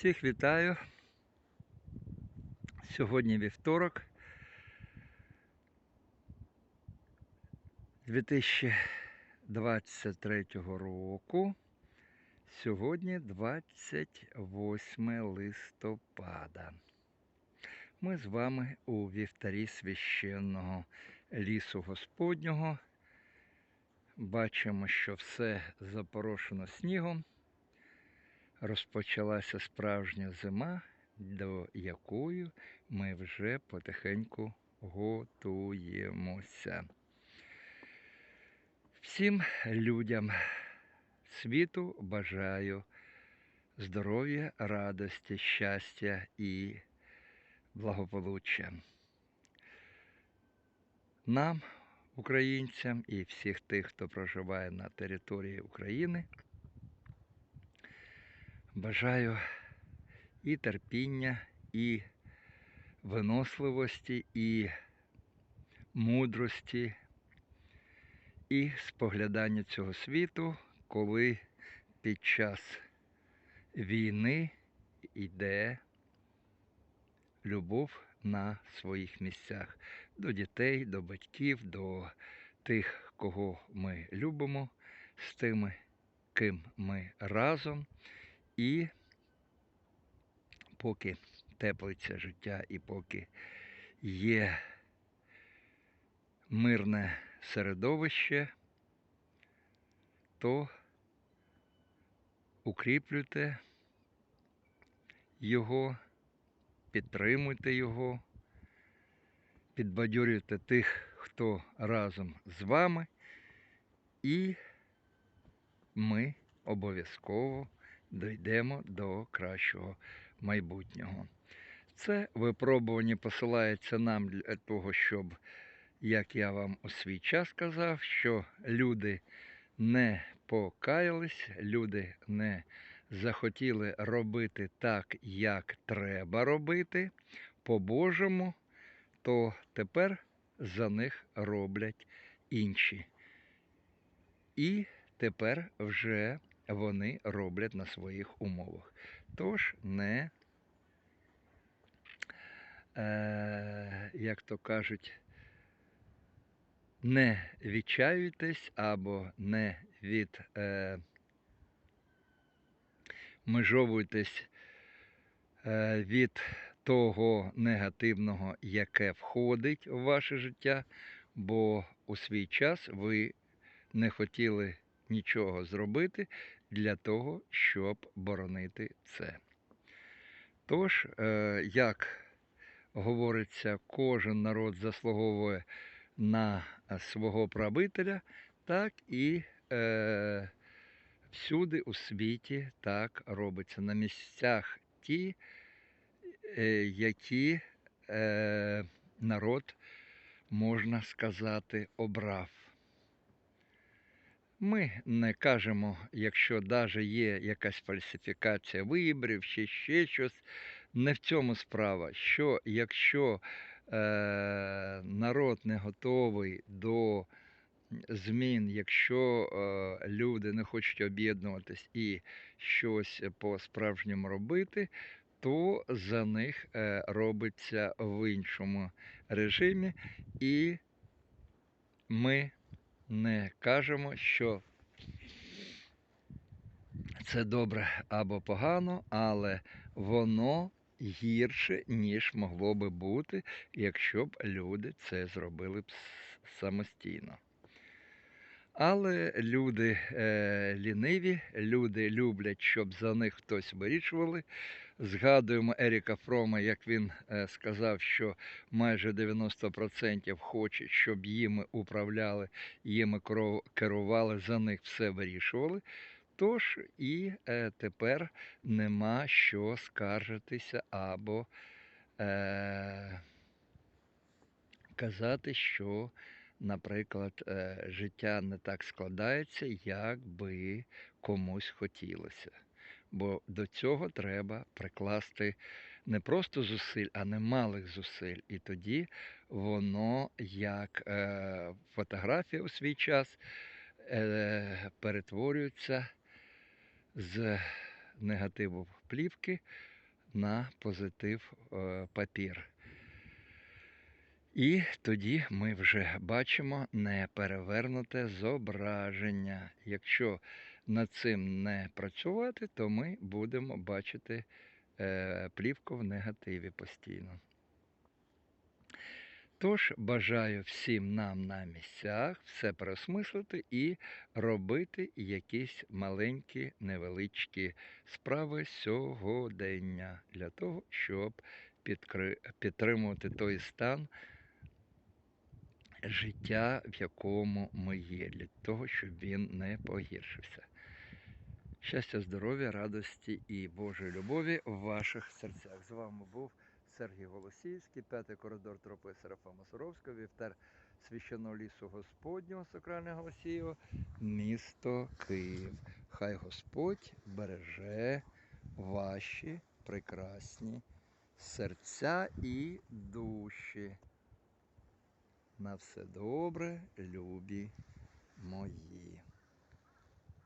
Всіх вітаю. Сьогодні вівторок. 2023 року. Сьогодні 28 листопада. Ми з вами у вівтарі священного лісу Господнього. Бачимо, що все запорошено снігом. Розпочалася справжня зима, до якої ми вже потихеньку готуємося. Всім людям світу бажаю здоров'я, радості, щастя і благополуччя. Нам, українцям і всіх тих, хто проживає на території України, бажаю і терпіння, і виносливості, і мудрості, і споглядання цього світу, коли під час війни йде любов на своїх місцях до дітей, до батьків, до тих, кого ми любимо, з тими, ким ми разом. І поки теплиться життя і поки є мирне середовище, то укріплюйте його, підтримуйте його, підбадьорюйте тих, хто разом з вами, і ми обов'язково дійдемо до кращого майбутнього. Це випробування посилається нам для того, щоб, як я вам у свій час казав, що люди не покаялись, люди не захотіли робити так, як треба робити по-божому, то тепер за них роблять інші. І тепер вже вони роблять на своїх умовах. Тож не, е, як то кажуть, не відчаюйтесь або не від е, е, від того негативного, яке входить в ваше життя, бо у свій час ви не хотіли нічого зробити для того, щоб боронити це. Тож, е, як говориться, кожен народ заслуговує на свого правителя, так і е, всюди у світі так робиться. На місцях ті, е, які е, народ, можна сказати, обрав. Ми не кажемо, якщо навіть є якась фальсифікація виборів чи ще щось, не в цьому справа. Що якщо е, народ не готовий до змін, якщо е, люди не хочуть об'єднуватись і щось по-справжньому робити, то за них е, робиться в іншому режимі, і ми не кажемо, що це добре або погано, але воно гірше, ніж могло би бути, якщо б люди це зробили б самостійно. Але люди е, ліниві, люди люблять, щоб за них хтось вирішували. Згадуємо Еріка Фрома, як він е, сказав, що майже 90% хочуть, щоб їми управляли, їми керували, за них все вирішували. Тож і е, тепер нема що скаржитися або е, казати, що, наприклад, е, життя не так складається, як би комусь хотілося. Бо до цього треба прикласти не просто зусиль, а немалих зусиль. І тоді воно, як е, фотографія у свій час, е, перетворюється з негативу плівки на позитив е, папір. І тоді ми вже бачимо неперевернуте зображення. Якщо над цим не працювати, то ми будемо бачити е, плівку в негативі постійно. Тож бажаю всім нам на місцях все переосмислити і робити якісь маленькі невеличкі справи сьогодення для того, щоб підтримувати той стан життя, в якому ми є, для того, щоб він не погіршився. Щастя, здоров'я, радості і Божої любові в ваших серцях. З вами був Сергій Голосіївський, п'ятий коридор тропи Серафима Суровського, вівтар священного лісу Господнього Сакрального Голосіїва, місто Київ. Хай Господь береже ваші прекрасні серця і душі. На все добре, любі мої.